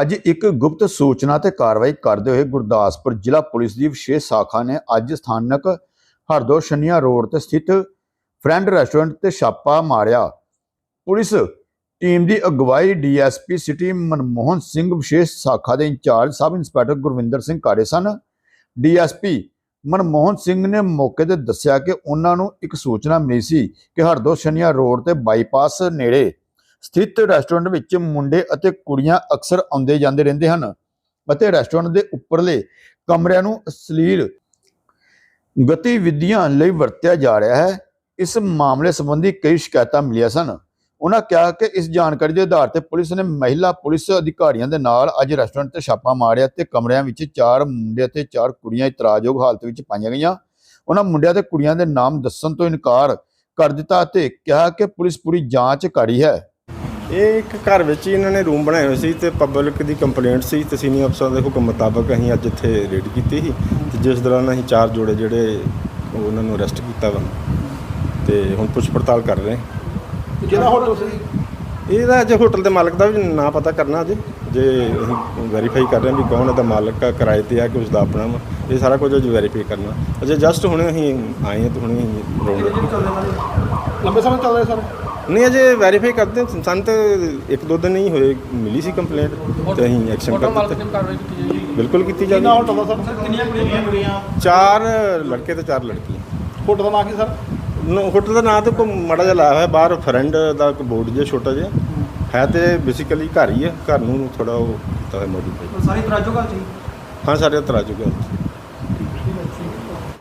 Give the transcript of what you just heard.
ਅੱਜ ਇੱਕ ਗੁਪਤ ਸੂਚਨਾ ਤੇ ਕਾਰਵਾਈ ਕਰਦੇ ਹੋਏ ਗੁਰਦਾਸਪੁਰ ਜ਼ਿਲ੍ਹਾ ਪੁਲਿਸ ਦੀ ਵਿਸ਼ੇਸ਼ ਸ਼ਾਖਾ ਨੇ ਅੱਜ ਸਥਾਨਕ ਹਰਦੋ ਛੰਨੀਆਂ ਰੋਡ ਤੇ ਸਥਿਤ ਫਰੈਂਡ ਰੈਸਟੋਰੈਂਟ ਤੇ ਛਾਪਾ ਮਾਰਿਆ। ਪੁਲਿਸ ਟੀਮ ਦੀ ਅਗਵਾਈ ਡੀਐਸਪੀ ਸਿਟੀ ਮਨਮੋਹਨ ਸਿੰਘ ਵਿਸ਼ੇਸ਼ ਸ਼ਾਖਾ ਦੇ incharge sub inspector Gurwinder Singh ਕਾਰੇ ਸਨ। ਡੀਐਸਪੀ ਮਨਮੋਹਨ ਸਿੰਘ ਨੇ ਮੌਕੇ ਤੇ ਦੱਸਿਆ ਕਿ ਉਹਨਾਂ ਨੂੰ ਇੱਕ ਸੂਚਨਾ ਮਿਲੀ ਸੀ ਕਿ ਹਰਦੋ ਛੰਨੀਆਂ ਰੋਡ ਤੇ ਬਾਈਪਾਸ ਨੇੜੇ ਸਥਿਤ ਰੈਸਟੋਰੈਂਟ ਵਿੱਚ ਮੁੰਡੇ ਅਤੇ ਕੁੜੀਆਂ ਅਕਸਰ ਆਉਂਦੇ ਜਾਂਦੇ ਰਹਿੰਦੇ ਹਨ ਅਤੇ ਰੈਸਟੋਰੈਂਟ ਦੇ ਉੱਪਰਲੇ ਕਮਰਿਆਂ ਨੂੰ ਅਸ਼ਲੀਲ ਗਤੀਵਿਧੀਆਂ ਲਈ ਵਰਤਿਆ ਜਾ ਰਿਹਾ ਹੈ। ਇਸ ਮਾਮਲੇ ਸੰਬੰਧੀ ਕਈ ਸ਼ਿਕਾਇਤਾਂ ਮਿਲੀਆਂ ਸਨ। ਉਹਨਾਂ ਕਿਹਾ ਕਿ ਇਸ ਜਾਣਕਾਰੀ ਦੇ ਆਧਾਰ ਤੇ ਪੁਲਿਸ ਨੇ ਮਹਿਲਾ ਪੁਲਿਸ ਅਧਿਕਾਰੀਆਂ ਦੇ ਨਾਲ ਅੱਜ ਰੈਸਟੋਰੈਂਟ ਤੇ ਛਾਪਾ ਮਾਰਿਆ ਤੇ ਕਮਰਿਆਂ ਵਿੱਚ ਚਾਰ ਮੁੰਡੇ ਅਤੇ ਚਾਰ ਕੁੜੀਆਂ ਇਤਰਾਜ਼ਯੋਗ ਹਾਲਤ ਵਿੱਚ ਪਾਈਆਂ ਗਈਆਂ। ਉਹਨਾਂ ਮੁੰਡਿਆਂ ਤੇ ਕੁੜੀਆਂ ਦੇ ਨਾਮ ਦੱਸਣ ਤੋਂ ਇਨਕਾਰ ਕਰ ਦਿੱਤਾ ਅਤੇ ਕਿਹਾ ਕਿ ਪੁਲਿਸ ਪੂਰੀ ਜਾਂਚ ਕਰੀ ਹੈ। ਇਹ ਇੱਕ ਘਰ ਵਿੱਚ ਹੀ ਇਹਨਾਂ ਨੇ ਰੂਮ ਬਣਾਏ ਹੋਏ ਸੀ ਤੇ ਪਬਲਿਕ ਦੀ ਕੰਪਲੇਂਟ ਸੀ ਤੇ ਸੀਨੀਅਰ ਅਫਸਰਾਂ ਦੇ ਹੁਕਮ ਮੁਤਾਬਕ ਅਸੀਂ ਅੱਜ ਇੱਥੇ ਰੇਡ ਕੀਤੀ ਸੀ ਤੇ ਜਿਸ ਦੌਰਾਨ ਅਸੀਂ ਚਾਰ ਜੋੜੇ ਜਿਹੜੇ ਉਹ ਉਹਨਾਂ ਨੂੰ ਅਰੈਸਟ ਕੀਤਾ ਵਾ ਤੇ ਹੁਣ ਪੁੱਛ ਪੜਤਾਲ ਕਰ ਰਹੇ ਹਾਂ। ਜਿਹੜਾ ਹੋਟਲ ਸੀ? ਇਹਦਾ ਅਜੇ ਹੋਟਲ ਦੇ ਮਾਲਕ ਦਾ ਵੀ ਨਾਂ ਪਤਾ ਕਰਨਾ ਅਜੇ। ਜੇ ਅਸੀਂ ਵੈਰੀਫਾਈ ਕਰ ਰਹੇ ਹਾਂ ਵੀ ਕੌਣ ਇਹਦਾ ਮਾਲਕ ਆ ਕਿਰਾਏ ਤੇ ਆ ਕਿ ਉਸ ਦਾ ਆਪਣਾ ਵਾ ਇਹ ਸਾਰਾ ਕੁਝ ਅਜੇ ਵੈਰੀਫਾਈ ਕਰਨਾ। ਅਜੇ ਜਸਟ ਹੁਣੇ ਅਸੀਂ ਆਏ ਹਾਂ ਤੇ ਹੁਣੇ ਰੋਡ ਲੰਬੇ ਸਮੇਂ ਚੱਲ ਰਿਹਾ ਸਰ? ਨਹੀਂ ਅਜੇ ਵੈਰੀਫਾਈ ਕਰਦੇ ਹਾਂ। ਸਾਨੂੰ ਤੇ ਇੱਕ ਦੋ ਦਿਨ ਹੀ ਹੋਏ ਮਿਲੀ ਸੀ ਕੰਪਲੇਂਟ ਤੇ ਅਸੀਂ ਐਕਸ਼ਨ ਕਰ ਦਿੱਤਾ ਕਾਰਵਾਈ ਕੀਤੀ ਜਾਏਗੀ। ਬਿਲਕੁਲ ਕੀਤੀ ਕਿੰਨਾ ਜਾਵੇ ਹੋਟਲ ਦਾ ਸਰ? ਕਿੰਨੀਆਂ ਕੁੜੀਆਂ ਚਾਰ ਲੜਕੇ ਤੇ ਚਾਰ ਲੜਕੀਆਂ। ਹੋਟਲ ਦਾ ਨਾਂ ਕੀ ਸਰ? ਨ- ਹੋਟਲ ਦਾ ਨਾਂ ਤੇ ਕੋਈ ਮਾੜਾ ਜਿਹਾ ਲਾਇਆ ਹੋਇਆ ਬਾਹਰ ਫਰੈਂਡ ਦਾ ਇੱਕ ਬੋਰਡ ਜਿਹਾ ਛੋਟਾ ਜਿਹਾ। ਹੈ ਤੇ ਬੇਸਿਕਲੀ ਘਰ ਹੀ ਹੈ ਘਰ ਨੂੰ ਥੋੜਾ ਉਹ ਕੀਤਾ ਹੋਇਆ ਮੋਡੀਫਾਈ ਸਾਰੀ ਤਰਾਜੋ ਗੱਲ ਸੀ ਹਾਂ? ਸਾਰੇ ਤਰਾਜੂ ਗਿਆ